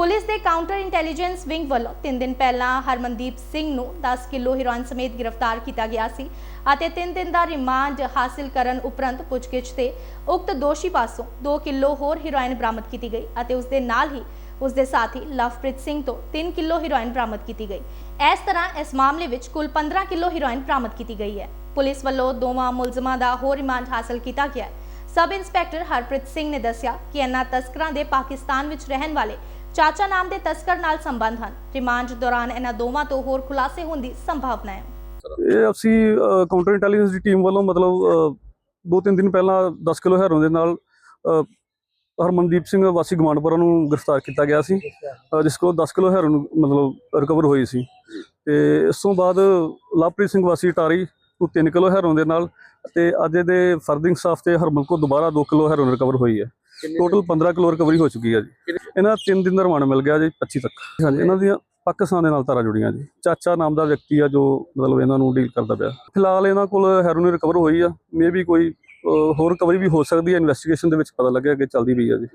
Police ਦੇ counter intelligence wing ਵੱਲੋਂ 3 ਦਿਨ ਪਹਿਲਾਂ ਹਰਮਨਦੀਪ ਸਿੰਘ ਨੂੰ 10 ਕਿਲੋ ਹੈਰੋਇਨ ਸਮੇਤ ਗ੍ਰਿਫਤਾਰ ਕੀਤਾ ਗਿਆ ਸੀ ਅਤੇ 3 ਦਿਨ ਦਾ ਰਿਮਾਂਡ ਹਾਸਿਲ ਕਰਨ ਉਪਰੰਤ ਪੁੱਛਗਿੱਛ ਤੇ ਉਕਤ ਦੋਸ਼ੀ ਪਾਸੋਂ 2 ਕਿਲੋ ਹੋਰ ਹੈਰੋਇਨ ਬਰਾਮਦ ਕੀਤੀ ਗਈ ਅਤੇ ਉਸ ਦੇ ਨਾਲ ਹੀ ਉਸ ਦੇ ਸਾਥੀ ਲਵਪ੍ਰੀਤ ਸਿੰਘ ਤੋਂ 3 ਕਿਲੋ ਹੀਰੋਇਨ ਬਰਾਮਦ ਕੀਤੀ ਗਈ। ਇਸ ਤਰ੍ਹਾਂ ਇਸ ਮਾਮਲੇ ਵਿੱਚ ਕੁੱਲ 15 ਕਿਲੋ ਹੀਰੋਇਨ ਬਰਾਮਦ ਕੀਤੀ ਗਈ ਹੈ। ਪੁਲਿਸ ਵੱਲੋਂ ਦੋਵਾਂ ਮੁਲਜ਼ਮਾਂ ਦਾ ਹੋਰ ਰਿਮਾਂਡ ਹਾਸਲ ਕੀਤਾ ਗਿਆ ਸਬ ਇੰਸਪੈਕਟਰ ਹਰਪ੍ਰੀਤ ਸਿੰਘ ਨੇ ਦੱਸਿਆ ਕਿ ਇਹਨਾਂ ਤਸਕਰਾਂ ਦੇ ਪਾਕਿਸਤਾਨ ਵਿੱਚ ਰਹਿਣ ਵਾਲੇ ਚਾਚਾ ਨਾਮ ਦੇ ਤਸਕਰ ਨਾਲ ਸੰਬੰਧ ਹਨ। ਰਿਮਾਂਡ ਦੌਰਾਨ ਇਹਨਾਂ ਦੋਵਾਂ ਤੋਂ ਹੋਰ ਖੁਲਾਸੇ ਹੋਣ ਦੀ ਸੰਭਾਵਨਾ ਹੈ। ਇਹ ਅਸੀਂ ਕਾਊਂਟਰ ਇੰਟੈਲੀਜੈਂਸ ਦੀ ਟੀਮ ਵੱਲੋਂ ਮਤਲਬ ਦੋ ਤਿੰਨ ਦਿਨ ਪਹਿਲਾਂ 10 ਕਿਲੋ ਹੈਰੋਨ ਦੇ ਨਾਲ ਹਰਮਨਦੀਪ ਸਿੰਘ ਵਾਸੀ ਗਮਾਨਪੁਰਾ ਨੂੰ ਗ੍ਰਿਫਤਾਰ ਕੀਤਾ ਗਿਆ ਸੀ ਜਿਸ ਕੋਲ 10 ਕਿਲੋ ਹੈਰੋਨ ਮਤਲਬ ਰਿਕਵਰ ਹੋਈ ਸੀ। ਤੇ ਇਸ ਤੋਂ ਬਾਅਦ ਲਵਪ੍ਰੀਤ ਸਿੰਘ ਵਾਸੀ ਟਾਰੀ ਨੂੰ 3 ਕਿਲੋ ਹੈਰੋਨ ਦੇ ਨਾਲ ਤੇ ਅੱਜ ਦੇ ਫਰਦਿੰਗ ਸਾਫ਼ ਤੇ ਹਰਮਨ ਕੋਲ ਦੁਬਾਰਾ 2 ਕਿਲੋ ਹੈਰੋਨ ਰਿਕਵਰ ਹੋਈ ਹੈ। ਟੋਟਲ 15 ਕਿਲੋ ਰਿਕਵਰੀ ਹੋ ਚੁੱਕੀ ਹੈ ਜੀ। ਇਹਨਾਂ ਦਾ 3 ਦਿਨ ਦਾ ਰਿਮਾਂਡ ਮਿਲ ਗਿਆ ਜੀ 25 ਤੱਕ। ਹਾਂਜੀ। ਇਹਨਾਂ ਦੀਆਂ ਪਾਕਿਸਤਾਨ ਦੇ ਨਾਲ ਤਾਰਾਂ ਜੁੜੀਆਂ ਜੀ। ਚਾਚਾ ਨਾਮ ਦਾ ਵਿਅਕਤੀ ਆ ਜੋ ਮਤਲਬ ਇਹਨਾਂ ਨੂੰ ਡੀਲ ਕਰਦਾ ਪਿਆ। ਫਿਲਹਾਲ ਇਹਨਾਂ ਕੋਲ ਹੈਰੋਇਨ ਰਿਕਵਰ ਹੋਈ ਆ। ਮੇ ਵੀ ਕੋਈ ਹੋਰ ਰਿਕਵਰੀ ਵੀ ਹੋ ਸਕਦੀ ਹੈ। ਇਨਵੈਸਟੀਗੇਸ਼ਨ ਦੇ ਵਿੱਚ ਪਤਾ ਲੱਗਿਆ ਕਿ ਚੱਲਦੀ ਪਈ ਆ ਜੀ।